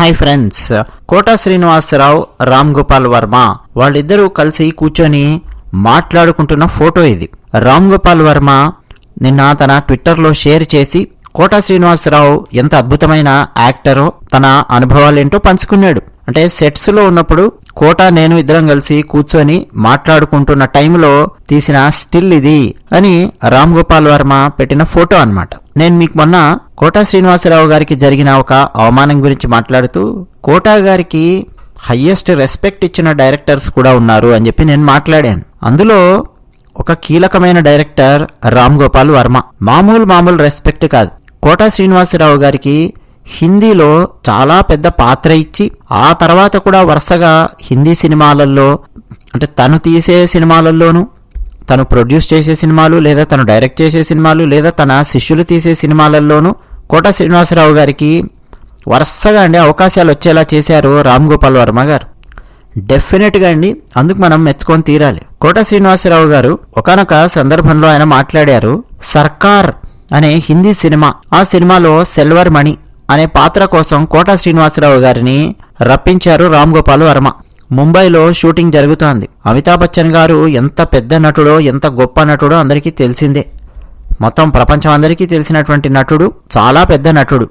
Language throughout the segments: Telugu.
Hi friends. కోట శ్రీనివాసరావు రామ్ గోపాల్ వర్మ వాళ్ళిద్దరూ కలిసి కూర్చొని మాట్లాడుకుంటున్న ఫోటో ఇది. రామ్ గోపాల్ వర్మ నిన్న తన ట్విట్టర్లో షేర్ చేసి కోట శ్రీనివాసరావు ఎంత అద్భుతమైన యాక్టరో తన అనుభవాలేంటో పంచుకున్నాడు. అంటే సెట్స్లో ఉన్నప్పుడు కోట నేను ఇద్దరం కలిసి కూర్చొని మాట్లాడుకుంటున్న టైంలో తీసిన స్టిల్ ఇది అని రామ్ గోపాల్ వర్మ పెట్టిన ఫోటో అన్నమాట. నేను మీకు మొన్న కోటా శ్రీనివాసరావు గారికి జరిగిన ఒక అవమానం గురించి మాట్లాడుతూ కోటా గారికి హయ్యెస్ట్ రెస్పెక్ట్ ఇచ్చిన డైరెక్టర్స్ కూడా ఉన్నారు అని చెప్పి నేను మాట్లాడాను. అందులో ఒక కీలకమైన డైరెక్టర్ రామ్ గోపాల్ వర్మ. మామూలు మామూలు రెస్పెక్ట్ కాదు. కోటా శ్రీనివాసరావు గారికి హిందీలో చాలా పెద్ద పాత్ర ఇచ్చి ఆ తర్వాత కూడా వరుసగా హిందీ సినిమాలలో అంటే తను తీసే సినిమాలలోనూ తను ప్రొడ్యూస్ చేసే సినిమాలు లేదా తను డైరెక్ట్ చేసే సినిమాలు లేదా తన శిష్యులు తీసే సినిమాలలోనూ కోట శ్రీనివాసరావు గారికి వరుసగా అండి అవకాశాలు వచ్చేలా చేశారు రామ్ గోపాల్ వర్మ గారు. డెఫినెట్గా అండి అందుకు మనం మెచ్చుకొని తీరాలి. కోట శ్రీనివాసరావు గారు ఒకనొక సందర్భంలో ఆయన మాట్లాడారు సర్కార్ అనే హిందీ సినిమా ఆ సినిమాలో సెల్వర్ మణి అనే పాత్ర కోసం కోట శ్రీనివాసరావు గారిని రప్పించారు రామ్ గోపాల్ వర్మ. ముంబైలో షూటింగ్ జరుగుతోంది. అమితాబ్ బచ్చన్ గారు ఎంత పెద్ద నటుడో ఎంత గొప్ప నటుడో అందరికీ తెలిసిందే. మొత్తం ప్రపంచం అందరికీ తెలిసినటువంటి నటుడు చాలా పెద్ద నటుడు.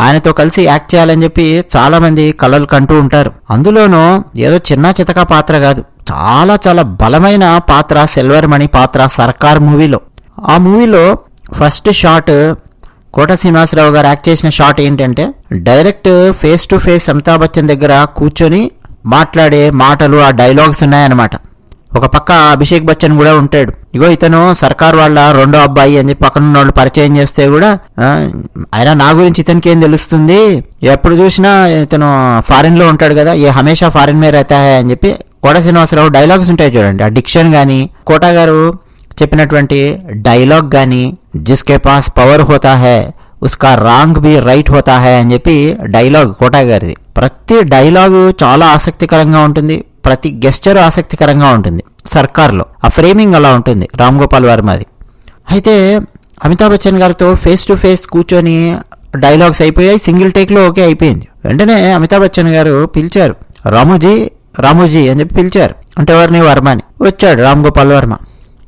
ఆయనతో కలిసి యాక్ట్ చేయాలని చెప్పి చాలామంది కలలు కంటూ ఉంటారు. అందులోనూ ఏదో చిన్న చితక పాత్ర కాదు చాలా చాలా బలమైన పాత్ర సిల్వర్ మణి పాత్ర సర్కార్ మూవీలో. ఆ మూవీలో ఫస్ట్ షాట్ కోట శ్రీనివాసరావు గారు యాక్ట్ చేసిన షాట్ ఏంటంటే direct face to face Amitabh Bachchan దగ్గర కూర్చొని మాట్లాడే మాటలు ఆ డైలాగ్స్ ఉన్నాయన్నమాట. ఒక పక్క అభిషేక్ బచ్చన్ కూడా ఉంటాడు. ఇగో ఇతను సర్కార్ వాళ్ళ రెండో అబ్బాయి అని చెప్పి పక్కన వాళ్ళు పరిచయం చేస్తే కూడా ఆయన నా గురించి ఇతనికి ఏం తెలుస్తుంది? ఎప్పుడు చూసినా ఇతను ఫారిన్లో ఉంటాడు కదా ఏ హమేషా ఫారిన్ మీద రహతా అని చెప్పి కోట శ్రీనివాసరావు డైలాగ్స్ ఉంటాయి చూడండి. ఆ డిక్షన్ కానీ కోట గారు చెప్పినటువంటి డైలాగ్ కానీ జిస్కే పాస్ పవర్ హోతా హే ఉస్కా రాంగ్ బి రైట్ హోతా హే అని చెప్పి డైలాగ్ కోటా గారిది. ప్రతి డైలాగు చాలా ఆసక్తికరంగా ఉంటుంది ప్రతి గెస్చర్ ఆసక్తికరంగా ఉంటుంది సర్కార్లో. ఆ ఫ్రేమింగ్ అలా ఉంటుంది రామ్ గోపాల్ వర్మది అయితే అమితాబ్ బచ్చన్ గారితో ఫేస్ టు ఫేస్ కూర్చొని డైలాగ్స్ అయిపోయాయి సింగిల్ టేక్లో ఓకే అయిపోయింది. వెంటనే అమితాబ్ బచ్చన్ గారు పిలిచారు రాముజీ రాముజీ అని చెప్పి పిలిచారు. అంటే ఎవరిని? వర్మని. వచ్చాడు రామ్ గోపాల్ వర్మ.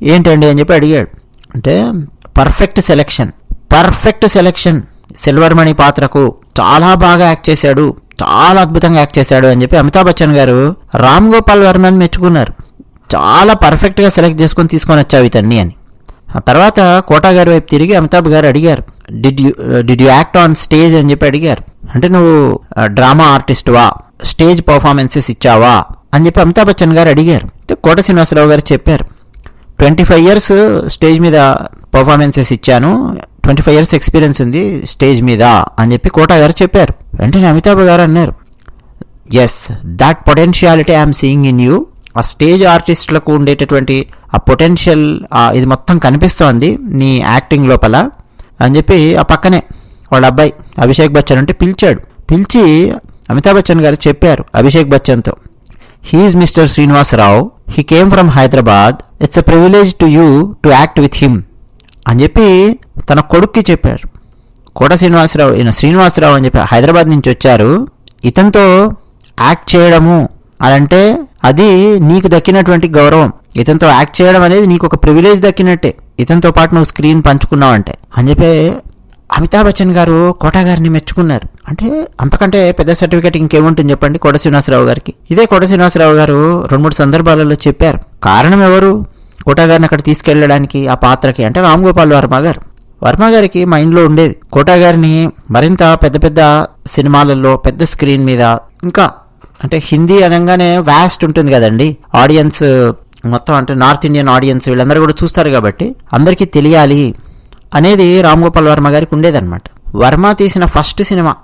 ఏంటండి అని చెప్పి అడిగాడు. అంటే perfect selection perfect selection silver Mani పాత్రకు చాలా బాగా యాక్ట్ చేశాడు చాలా అద్భుతంగా యాక్ట్ చేశాడు అని చెప్పి అమితాబ్ బచ్చన్ గారు రామ్ గోపాల్ వర్మని మెచ్చుకున్నారు. చాలా పర్ఫెక్ట్గా సెలెక్ట్ చేసుకొని తీసుకొని వచ్చావు ఇతన్ని అని. ఆ తర్వాత కోటా గారి వైపు తిరిగి అమితాబ్ గారు అడిగారు did you did you act on stage అని చెప్పి అడిగారు. అంటే నువ్వు డ్రామా ఆర్టిస్ట్ వా? స్టేజ్ పర్ఫార్మెన్సెస్ ఇచ్చావా? అని చెప్పి అమితాబ్ బచ్చన్ గారు అడిగారు. కోట శ్రీనివాసరావు గారు చెప్పారు ట్వంటీ ఫైవ్ ఇయర్స్ స్టేజ్ మీద పర్ఫార్మెన్సెస్ ఇచ్చాను. ట్వంటీ ఫైవ్ ఇయర్స్ ఎక్స్పీరియన్స్ ఉంది స్టేజ్ మీద అని చెప్పి కోటా గారు చెప్పారు. వెంటనే అమితాబ్ గారు అన్నారు yes that potentiality I'm seeing in you ఆ స్టేజ్ ఆర్టిస్టులకు ఉండేటటువంటి ఆ పొటెన్షియల్ ఇది మొత్తం కనిపిస్తోంది నీ యాక్టింగ్ లోపల. అని చెప్పి ఆ పక్కనే వాళ్ళ అబ్బాయి అభిషేక్ బచ్చన్ అంటే పిలిచాడు. పిలిచి అమితాబ్ బచ్చన్ గారు చెప్పారు Abhishek బచ్చన్తో he is mister Srinivasa Rao he came from Hyderabad it's a privilege to you to act with him అని చెప్పి తన కొడుక్కి చెప్పారు. కోట శ్రీనివాసరావు ఈయన శ్రీనివాసరావు అని చెప్పి హైదరాబాద్ నుంచి వచ్చారు. ఇతనితో యాక్ట్ చేయడము అని అంటే అది నీకు దక్కినటువంటి గౌరవం. ఇతనితో యాక్ట్ చేయడం అనేది నీకు ఒక ప్రివిలేజ్ దక్కినట్టే. ఇతనితో పాటు నువ్వు స్క్రీన్ పంచుకున్నావంటే. అని చెప్పి అమితాబ్ బచ్చన్ గారు కోట గారిని మెచ్చుకున్నారు. అంటే అంతకంటే పెద్ద సర్టిఫికేట్ ఇంకేముంటుంది చెప్పండి కోట శ్రీనివాసరావు గారికి. ఇదే కోట శ్రీనివాసరావు గారు రెండు మూడు సందర్భాలలో చెప్పారు. కారణం ఎవరు? కోట గారిని అక్కడ తీసుకెళ్ళడానికి ఆ పాత్రకి అంటే రామ్ గోపాల్ వర్మ గారు. వర్మ గారికి మైండ్లో ఉండేది. కోట గారిని మరింత పెద్ద పెద్ద సినిమాలలో పెద్ద స్క్రీన్ మీద ఇంకా అంటే హిందీ అనగానే వ్యాస్ట్ ఉంటుంది కదండి. ఆడియన్స్ మొత్తం అంటే నార్త్ ఇండియన్ ఆడియన్స్ వీళ్ళందరూ కూడా చూస్తారు కాబట్టి అందరికీ తెలియాలి. అనేది రామ్ గోపాల్ వర్మ గారికి ఉండేదన్నమాట. వర్మ తీసిన ఫస్ట్ సినిమా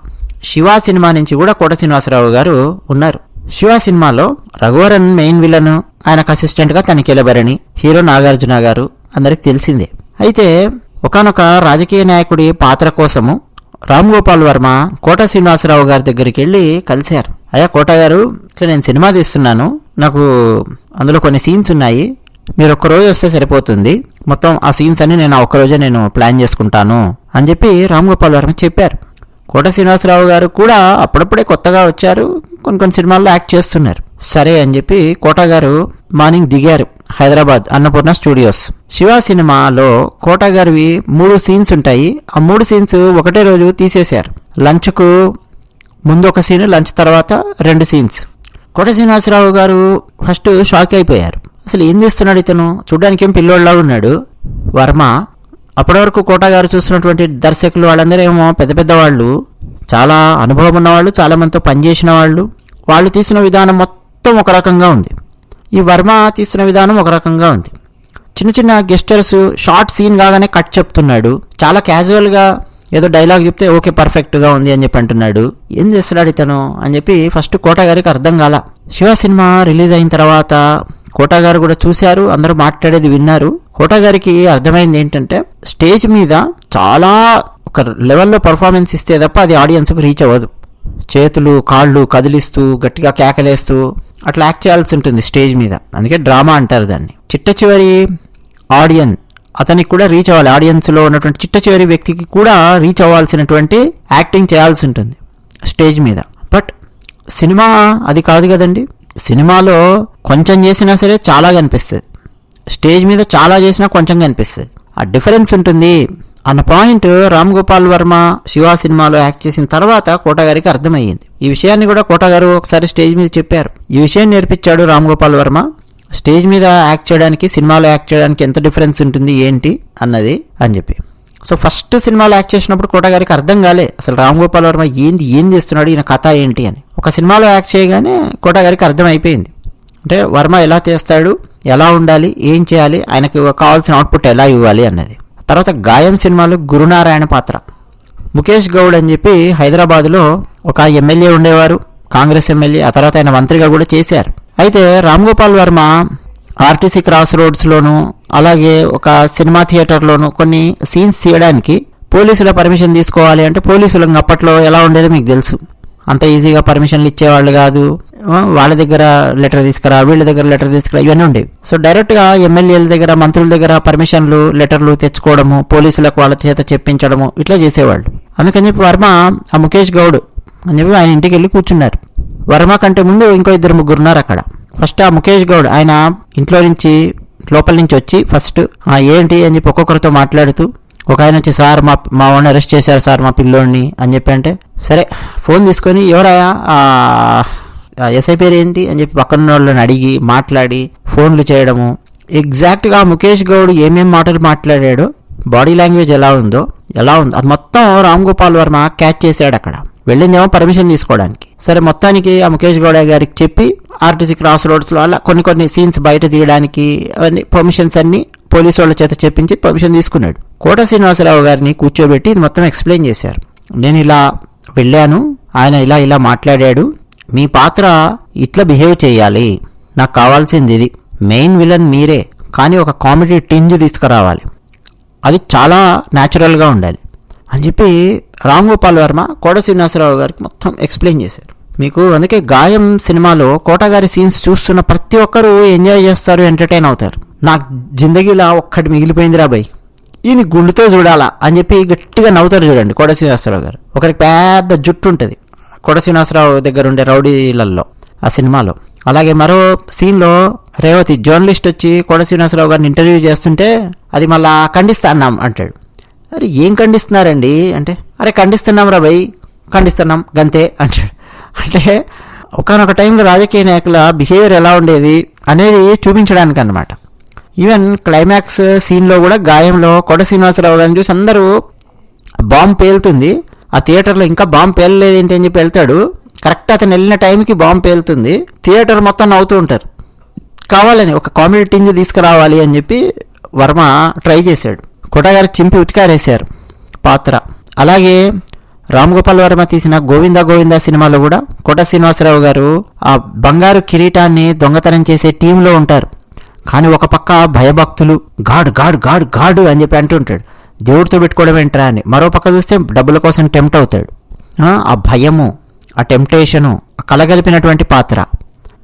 శివ సినిమా నుంచి కూడా కోట శ్రీనివాసరావు గారు ఉన్నారు. శివ సినిమాలో రఘువరన్ మెయిన్ విలన్ ఆయనకు అసిస్టెంట్గా తనిఖీలభరణి హీరో నాగార్జున గారు అందరికి తెలిసిందే. అయితే ఒకానొక రాజకీయ నాయకుడి పాత్ర కోసము రామ్ గోపాల్ వర్మ కోట శ్రీనివాసరావు గారి దగ్గరికి వెళ్ళి కలిశారు. అయ్యా కోట గారు నేను సినిమా తీస్తున్నాను నాకు అందులో కొన్ని సీన్స్ ఉన్నాయి మీరు ఒక్క రోజు వస్తే సరిపోతుంది. మొత్తం ఆ సీన్స్ అన్ని నేను ఒక్కరోజే రోజే నేను ప్లాన్ చేసుకుంటాను అని చెప్పి రామ్ గోపాల్ వర్మ చెప్పారు. కోట శ్రీనివాసరావు గారు కూడా అప్పుడప్పుడే కొత్తగా వచ్చారు. కొన్ని కొన్ని సినిమాల్లో యాక్ట్ చేస్తున్నారు. సరే అని చెప్పి కోట గారు మార్నింగ్ దిగారు హైదరాబాద్ అన్నపూర్ణ స్టూడియోస్. శివ సినిమాలో కోట గారివి మూడు సీన్స్ ఉంటాయి. ఆ మూడు సీన్స్ ఒకటే రోజు తీసేశారు. లంచ్కు ముందు ఒక సీన్ లంచ్ తర్వాత రెండు సీన్స్ కోట శ్రీనివాసరావు గారు ఫస్ట్ షాక్ అయిపోయారు. అసలు ఏం చేస్తున్నాడు ఇతను? చూడ్డానికి ఏం పిల్లోళ్ళలా ఉన్నాడు? వర్మ అప్పటి వరకు కోటగారు చూస్తున్నటువంటి దర్శకులు వాళ్ళందరూ ఏమో పెద్ద పెద్ద వాళ్ళు చాలా అనుభవం ఉన్నవాళ్ళు చాలామందితో పనిచేసిన వాళ్ళు. వాళ్ళు తీసిన విధానం మొత్తం ఒక రకంగా ఉంది. ఈ వర్మ తీసిన విధానం ఒక రకంగా ఉంది. చిన్న చిన్న గెస్టర్స్ షార్ట్ సీన్ కాగానే కట్ చెప్తున్నాడు. చాలా క్యాజువల్గా ఏదో డైలాగ్ చెప్తే ఓకే పర్ఫెక్ట్గా ఉంది అని చెప్పి అంటున్నాడు. ఏం చేస్తున్నాడు ఇతను? అని చెప్పి ఫస్ట్ కోట గారికి అర్థం కాల. శివ సినిమా రిలీజ్ అయిన తర్వాత కోటాగారు కూడా చూశారు అందరూ మాట్లాడేది విన్నారు. కోటాగారికి అర్థమైంది ఏంటంటే స్టేజ్ మీద చాలా ఒక లెవెల్లో పర్ఫార్మెన్స్ ఇస్తే తప్ప అది ఆడియన్స్కు రీచ్ అవ్వదు. చేతులు కాళ్ళు కదిలిస్తూ గట్టిగా కేకలేస్తూ అట్లా యాక్ట్ చేయాల్సి ఉంటుంది స్టేజ్ మీద. అందుకే డ్రామా అంటారు దాన్ని. చిట్ట చివరి ఆడియన్ అతనికి కూడా రీచ్ అవ్వాలి. ఆడియన్స్లో ఉన్నటువంటి చిట్ట చివరి వ్యక్తికి కూడా రీచ్ అవ్వాల్సినటువంటి యాక్టింగ్ చేయాల్సి ఉంటుంది స్టేజ్ మీద. బట్ సినిమా అది కాదు కదండి. సినిమాలో కొంచెం చేసినా సరే చాలా కనిపిస్తుంది. స్టేజ్ మీద చాలా చేసినా కొంచెం కనిపిస్తుంది. ఆ డిఫరెన్స్ ఉంటుంది. అన్న పాయింట్ రామ్ గోపాల్ వర్మ శివ సినిమాలో యాక్ట్ చేసిన తర్వాత కోటగారికి అర్థమయ్యింది. ఈ విషయాన్ని కూడా కోటగారు ఒకసారి స్టేజ్ మీద చెప్పారు. ఈ విషయం నేర్పించాడు రామ్ గోపాల్ వర్మ. స్టేజ్ మీద యాక్ట్ చేయడానికి సినిమాలో యాక్ట్ చేయడానికి ఎంత డిఫరెన్స్ ఉంటుంది ఏంటి అన్నది అని చెప్పి. సో ఫస్ట్ సినిమాలో యాక్ట్ చేసినప్పుడు కోటగారికి అర్థం కాలే. అసలు రామ్ గోపాల్ వర్మ ఏంది ఏం చేస్తున్నాడు ఈయన కథ ఏంటి అని. ఒక సినిమాలో యాక్ట్ చేయగానే కోటగారికి అర్థం అయిపోయింది. అంటే వర్మ ఎలా చేస్తాడు ఎలా ఉండాలి ఏం చేయాలి ఆయనకి కావాల్సిన అవుట్పుట్ ఎలా ఇవ్వాలి అన్నది. తర్వాత గాయం సినిమాలో గురునారాయణ పాత్ర. ముఖేష్ గౌడ్ అని చెప్పి హైదరాబాద్లో ఒక ఎమ్మెల్యే ఉండేవారు కాంగ్రెస్ ఎమ్మెల్యే ఆ తర్వాత ఆయన మంత్రిగా కూడా చేశారు. అయితే రామ్ గోపాల్ వర్మ ఆర్టీసీ క్రాస్ రోడ్స్లోను అలాగే ఒక సినిమా థియేటర్లోను కొన్ని సీన్స్ తీయడానికి పోలీసుల పర్మిషన్ తీసుకోవాలి అంటే పోలీసులు అప్పట్లో ఎలా ఉండేదో మీకు తెలుసు. అంత ఈజీగా పర్మిషన్లు ఇచ్చేవాళ్ళు కాదు. వాళ్ళ దగ్గర లెటర్ తీసుకురా వీళ్ళ దగ్గర లెటర్ తీసుకురా ఇవన్నీ ఉండేవి. సో డైరెక్ట్గా ఎమ్మెల్యేల దగ్గర మంత్రుల దగ్గర పర్మిషన్లు లెటర్లు తెచ్చుకోవడము పోలీసులకు వాళ్ళ చేత చెప్పించడము ఇట్లా చేసేవాళ్ళు. అందుకని చెప్పి వర్మ ఆ ముఖేష్ గౌడ్ అని చెప్పి ఆయన ఇంటికి వెళ్ళి కూర్చున్నారు. వర్మ కంటే ముందు ఇంకో ఇద్దరు ముగ్గురు ఉన్నారు అక్కడ. ఫస్ట్ ఆ ముఖేష్ గౌడ్ ఆయన ఇంట్లో నుంచి లోపల నుంచి వచ్చి ఫస్ట్ "ఆ, ఏంటి? అని చెప్పి ఒక్కొక్కరితో మాట్లాడుతూ ఒక ఆయన వచ్చి సార్ మా మా వాడిని అరెస్ట్ చేశారు సార్ మా పిల్లోడిని అని చెప్పి అంటే సరే ఫోన్ తీసుకొని ఎవరయ్యా? ఎస్ఐ పేరు ఏంటి? అని చెప్పి పక్కన వాళ్ళని అడిగి మాట్లాడి ఫోన్లు చేయడము. ఎగ్జాక్ట్గా ముఖేష్ గౌడ్ ఏమేం మాటలు మాట్లాడాడో బాడీ లాంగ్వేజ్ ఎలా ఉందో ఎలా ఉందో అది మొత్తం రామ్ గోపాల్ వర్మ క్యాచ్ చేశాడు అక్కడ. వెళ్ళిందేమో పర్మిషన్ తీసుకోవడానికి. సరే మొత్తానికి ఆ ముఖేష్ గౌడ గారికి చెప్పి ఆర్టీసీ క్రాస్ రోడ్స్లో అలా కొన్ని కొన్ని సీన్స్ బయట తీయడానికి అవన్నీ పర్మిషన్స్ అన్ని పోలీసు వాళ్ళ చేత చెప్పించి పర్మిషన్ తీసుకున్నాడు. కోట శ్రీనివాసరావు గారిని కూర్చోబెట్టి ఇది మొత్తం ఎక్స్ప్లెయిన్ చేశారు. నేను ఇలా వెళ్ళాను. ఆయన ఇలా ఇలా మాట్లాడాడు. మీ పాత్ర ఇట్లా బిహేవ్ చేయాలి. నాకు కావాల్సింది ఇది. మెయిన్ విలన్ మీరే. కానీ ఒక కామెడీ టింజ్ తీసుకురావాలి. అది చాలా న్యాచురల్గా ఉండాలి. అని చెప్పి రామ్ గోపాల్ వర్మ కోట శ్రీనివాసరావు గారికి మొత్తం ఎక్స్ప్లెయిన్ చేశారు. మీకు అందుకే గాయం సినిమాలో కోటగారి సీన్స్ చూస్తున్న ప్రతి ఒక్కరూ ఎంజాయ్ చేస్తారు ఎంటర్టైన్ అవుతారు. నాకు జిందగీలా ఒక్కటి మిగిలిపోయిందిరా బై. ఈయన గుండుతో చూడాలా అని చెప్పి గట్టిగా నవ్వుతారు చూడండి కోడ శ్రీనివాసరావు గారు. ఒకరికి పెద్ద జుట్టు ఉంటుంది. కోట శ్రీనివాసరావు దగ్గర ఉండే రౌడీలలో ఆ సినిమాలో. అలాగే మరో సీన్లో రేవతి జర్నలిస్ట్ వచ్చి కొడ శ్రీనివాసరావు గారిని ఇంటర్వ్యూ చేస్తుంటే అది మళ్ళా ఖండిస్తా అన్నాం అంటాడు. అరే ఏం ఖండిస్తున్నారండి? అంటే అరే ఖండిస్తున్నాం రా భయ్ ఖండిస్తున్నాం గంతే అంటాడు. అంటే ఒకనొక టైంలో రాజకీయ నాయకుల బిహేవియర్ ఎలా ఉండేది అనేది చూపించడానికి అనమాట ఈవెన్ క్లైమాక్స్ సీన్లో కూడా గాయంలో కోట శ్రీనివాసరావు గారిని చూసి అందరూ బాంబు పేలుతుంది. ఆ థియేటర్లో ఇంకా బాంబు పేలలేదు ఏంటి అని చెప్పి వెళ్తాడు. కరెక్ట్ అతను వెళ్ళిన టైంకి బాంబు పేలుతుంది. థియేటర్ మొత్తం నవ్వుతూ ఉంటారు. కావాలని ఒక కామెడీ టింజ్ తీసుకురావాలి అని చెప్పి వర్మ ట్రై చేశాడు. కొటగారు చింపి ఉతికారేశారు. పాత్ర. అలాగే రామ్ గోపాల్ వర్మ తీసిన గోవింద గోవింద సినిమాలో కూడా కోట శ్రీనివాసరావు గారు ఆ బంగారు కిరీటాన్ని దొంగతనం చేసే టీంలో ఉంటారు. కానీ ఒక పక్క భయభక్తులు గాడ్ గాడ్ గాడ్ గాడు అని చెప్పి అంటుంటాడు దేవుడితో పెట్టుకోవడం ఏంట్రా అని. మరో పక్క చూస్తే డబ్బుల కోసం టెంప్ట్ అవుతాడు. ఆ, భయము ఆ టెంప్టేషను ఆ కలగలిపినటువంటి పాత్ర.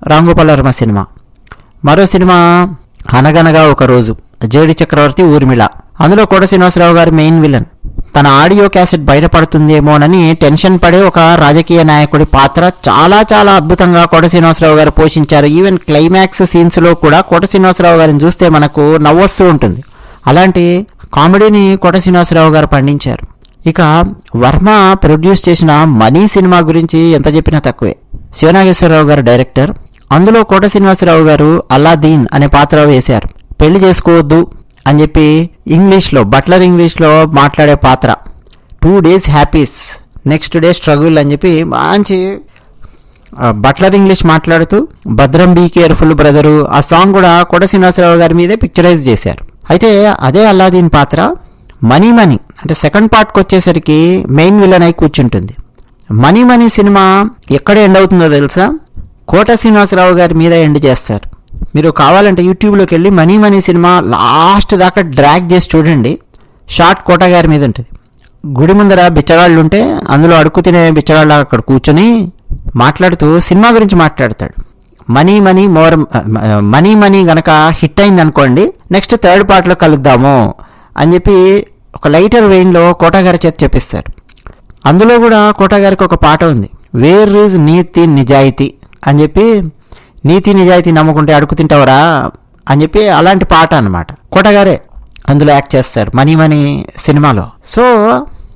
రాంగోపాలవర్మ సినిమా. మరో సినిమా అనగనగా ఒక రోజు జేడి చక్రవర్తి ఊర్మిళ. అందులో కోట శ్రీనివాసరావు గారు మెయిన్ విలన్. తన ఆడియో క్యాసెట్ బయటపడుతుందేమోనని టెన్షన్ పడే ఒక రాజకీయ నాయకుడి పాత్ర చాలా చాలా అద్భుతంగా కోట శ్రీనివాసరావు గారు పోషించారు. ఈవెన్ క్లైమాక్స్ సీన్స్లో కూడా కోట శ్రీనివాసరావు గారిని చూస్తే మనకు నవ్వొస్తూ ఉంటుంది. అలాంటి కామెడీని కోట శ్రీనివాసరావు గారు పండించారు. ఇక వర్మ ప్రొడ్యూస్ చేసిన మనీ సినిమా గురించి ఎంత చెప్పినా తక్కువే. శివనాగేశ్వరరావు గారు డైరెక్టర్. అందులో కోట శ్రీనివాసరావు గారు అల్లాదీన్ అనే పాత్ర వేశారు. పెళ్ళి చేసుకోవద్దు అని చెప్పి ఇంగ్లీష్లో బట్లర్ ఇంగ్లీష్లో మాట్లాడే పాత్ర. Two days happies next day struggle అని చెప్పి మంచి బట్లర్ ఇంగ్లీష్ మాట్లాడుతూ భద్రం బీ కేర్ఫుల్ బ్రదరు ఆ సాంగ్ కూడా కోట శ్రీనివాసరావు గారి మీదే పిక్చరైజ్ చేశారు. అయితే అదే అల్లాదీన్ పాత్ర మనీ మనీ అంటే సెకండ్ పార్ట్కి వచ్చేసరికి మెయిన్ విలన్ అయి కూర్చుంటుంది. మనీ మనీ సినిమా ఎక్కడ ఎండ్ అవుతుందో తెలుసా? కోట శ్రీనివాసరావు గారి మీద ఎండ్ చేస్తారు. మీరు కావాలంటే యూట్యూబ్లోకి వెళ్ళి మనీ మనీ సినిమా లాస్ట్ దాకా డ్రాగ్ చేసి చూడండి. షార్ట్ కోట గారి మీద ఉంటుంది. గుడి ముందర బిచ్చగాళ్ళు ఉంటే అందులో అడుక్కు తినే బిచ్చగాళ్ళు అక్కడ కూర్చొని మాట్లాడుతూ సినిమా గురించి మాట్లాడతాడు. Money Money more Money Money గనక హిట్ అయింది అనుకోండి నెక్స్ట్ థర్డ్ పార్ట్లో కలుద్దాము అని చెప్పి ఒక లైటర్ వెయిన్లో కోటగారి చేత చెప్పిస్తారు. అందులో కూడా కోటగారికి ఒక పాట ఉంది. వేర్ ఈజ్ నీతి నిజాయితీ అని చెప్పి నీతి నిజాయితీ నమ్ముకుంటే అడుగు తింటావరా అని చెప్పి అలాంటి పాట అనమాట కోటగారే అందులో యాక్ట్ చేస్తారు మనీ మనీ సినిమాలో. సో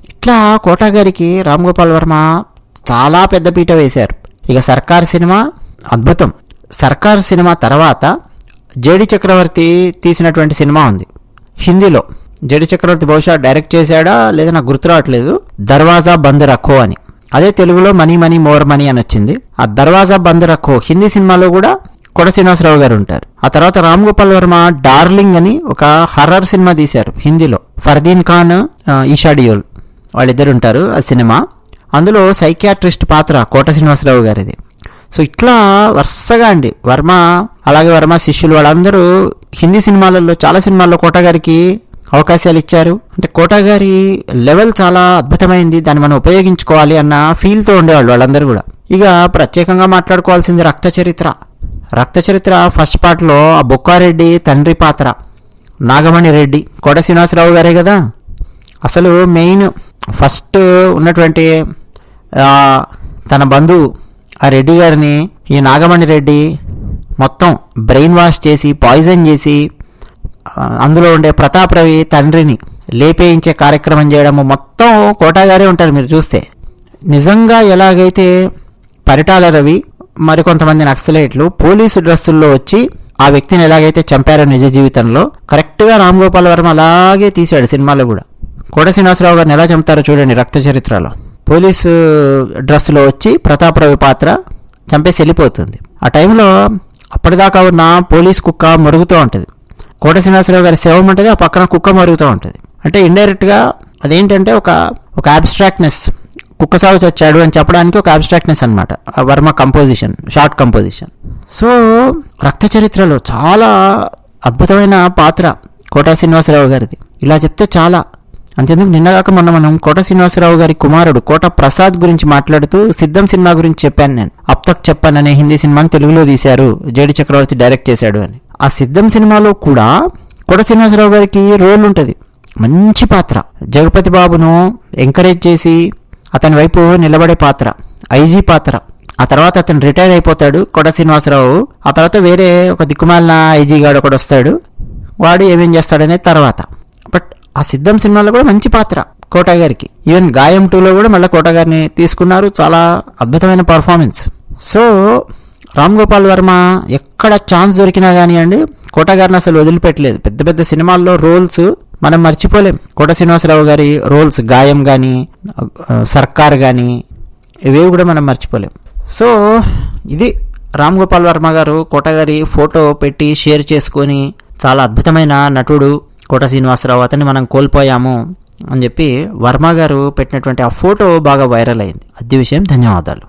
ఇట్లా కోటగారికి రామ్ గోపాల్ వర్మ చాలా పెద్ద పీట వేశారు. ఇక సర్కార్ సినిమా అద్భుతం. సర్కార్ సినిమా తర్వాత జేడి చక్రవర్తి తీసినటువంటి సినిమా ఉంది. హిందీలో. జడి చక్రవర్తి బహుశా డైరెక్ట్ చేశాడా లేదా నాకు గుర్తు రావట్లేదు. దర్వాజా బంద్ రఖో అని. అదే తెలుగులో మనీ మనీ మోర్ మనీ అని వచ్చింది. ఆ దర్వాజా బంద్ రఖో హిందీ సినిమాలో కూడా కొడ శ్రీనివాసరావు గారు ఉంటారు. ఆ తర్వాత రామ్ గోపాల్ వర్మ డార్లింగ్ అని ఒక హర్రర్ సినిమా తీశారు హిందీలో. ఫర్దీన్ ఖాన్ ఆ, ఈషా డియోల్ వాళ్ళిద్దరు ఉంటారు ఆ సినిమా. అందులో సైకియాట్రిస్ట్ పాత్ర కోట శ్రీనివాసరావు గారిది. సో ఇట్లా వరుసగా అండి. వర్మ అలాగే వర్మ శిష్యులు వాళ్ళందరూ హిందీ సినిమాలలో చాలా సినిమాల్లో కోట గారికి అవకాశాలు ఇచ్చారు. అంటే కోట గారి లెవెల్ చాలా అద్భుతమైంది. దాన్ని మనం ఉపయోగించుకోవాలి అన్న ఫీల్తో ఉండేవాళ్ళు వాళ్ళందరూ కూడా. ఇక ప్రత్యేకంగా మాట్లాడుకోవాల్సింది రక్త చరిత్ర. రక్త చరిత్ర ఫస్ట్ పార్ట్లో ఆ బొక్కారెడ్డి తండ్రి పాత్ర. నాగమణి రెడ్డి కోట శ్రీనివాసరావు గారే కదా? అసలు మెయిన్ ఫస్ట్ ఉన్నటువంటి తన బంధువు ఆ రెడ్డి గారిని ఈ నాగమణి రెడ్డి మొత్తం బ్రెయిన్ వాష్ చేసి పాయిజన్ చేసి అందులో ఉండే ప్రతాప్ రవి తండ్రిని లేపేయించే కార్యక్రమం చేయడము మొత్తం కోటాగారే ఉంటారు మీరు చూస్తే. నిజంగా ఎలాగైతే పరిటాల రవి మరికొంతమంది నక్సలైట్లు పోలీసు డ్రెస్సుల్లో వచ్చి ఆ వ్యక్తిని ఎలాగైతే చంపారో నిజ జీవితంలో కరెక్ట్గా రామ్ గోపాల్ వర్మ అలాగే తీశాడు సినిమాలో కూడా. కోట శ్రీనివాసరావు గారిని ఎలా చంపుతారో చూడండి రక్త చరిత్రలో. పోలీసు డ్రెస్సులో వచ్చి ప్రతాప్ రవి పాత్ర చంపేసి వెళ్ళిపోతుంది. ఆ టైంలో అప్పటిదాకా ఉన్న పోలీస్ కుక్క మరుగుతూ ఉంటుంది. కోట శ్రీనివాసరావు గారి శవం ఉంటుంది ఆ పక్కన కుక్క మరుగుతూ ఉంటుంది. అంటే ఇండైరెక్ట్గా అదేంటంటే ఒక ఒక అబ్స్ట్రాక్ట్నెస్ కుక్క సాగు చచ్చాడు అని చెప్పడానికి ఒక అబ్స్ట్రాక్ట్నెస్ అనమాట Varma composition shot composition so రక్త చరిత్రలో చాలా అద్భుతమైన పాత్ర కోట శ్రీనివాసరావు గారిది. ఇలా చెప్తే చాలా. అంతేందుకు నిన్నగాక మొన్న మనం కోట శ్రీనివాసరావు గారి కుమారుడు కోట ప్రసాద్ గురించి మాట్లాడుతూ సిద్ధం సినిమా గురించి చెప్పాను నేను. అప్తక్ చెప్పాను అనే హిందీ సినిమాని తెలుగులో తీశారు. జేడి చక్రవర్తి డైరెక్ట్ చేశాడు అని. ఆ సిద్ధం సినిమాలో కూడా కోట శ్రీనివాసరావు గారికి రోల్ ఉంటుంది. మంచి పాత్ర. జగపతి బాబును ఎంకరేజ్ చేసి అతని వైపు నిలబడే పాత్ర. ఐజీ పాత్ర. ఆ తర్వాత అతను రిటైర్ అయిపోతాడు కొడ శ్రీనివాసరావు. ఆ తర్వాత వేరే ఒక దిక్కుమాలిన ఐజీ గాడు ఒకడు వస్తాడు. వాడు ఏమేం చేస్తాడనేది తర్వాత. బట్ ఆ సిద్ధం సినిమాలో కూడా మంచి పాత్ర కోట గారికి. ఈవెన్ గాయం టూలో కూడా మళ్ళీ కోట గారిని తీసుకున్నారు. చాలా అద్భుతమైన పర్ఫార్మెన్స్ సో రామ్ గోపాల్ వర్మ ఎక్కడ ఛాన్స్ దొరికినా కానివ్వండి కోట గారిని అసలు వదిలిపెట్టలేదు. పెద్ద పెద్ద సినిమాల్లో రోల్స్ మనం మర్చిపోలేం. కోట శ్రీనివాసరావు గారి రోల్స్ గాయం కానీ సర్కార్ కానీ ఇవేవి కూడా మనం మర్చిపోలేం. సో ఇది రామ్ గోపాల్ వర్మ గారు కోట గారి ఫోటో పెట్టి షేర్ చేసుకొని చాలా అద్భుతమైన నటుడు కోట శ్రీనివాసరావు. అతన్ని మనం కోల్పోయాము అని చెప్పి వర్మ గారు పెట్టినటువంటి ఆ ఫోటో బాగా వైరల్ అయింది. అది విషయం ధన్యవాదాలు.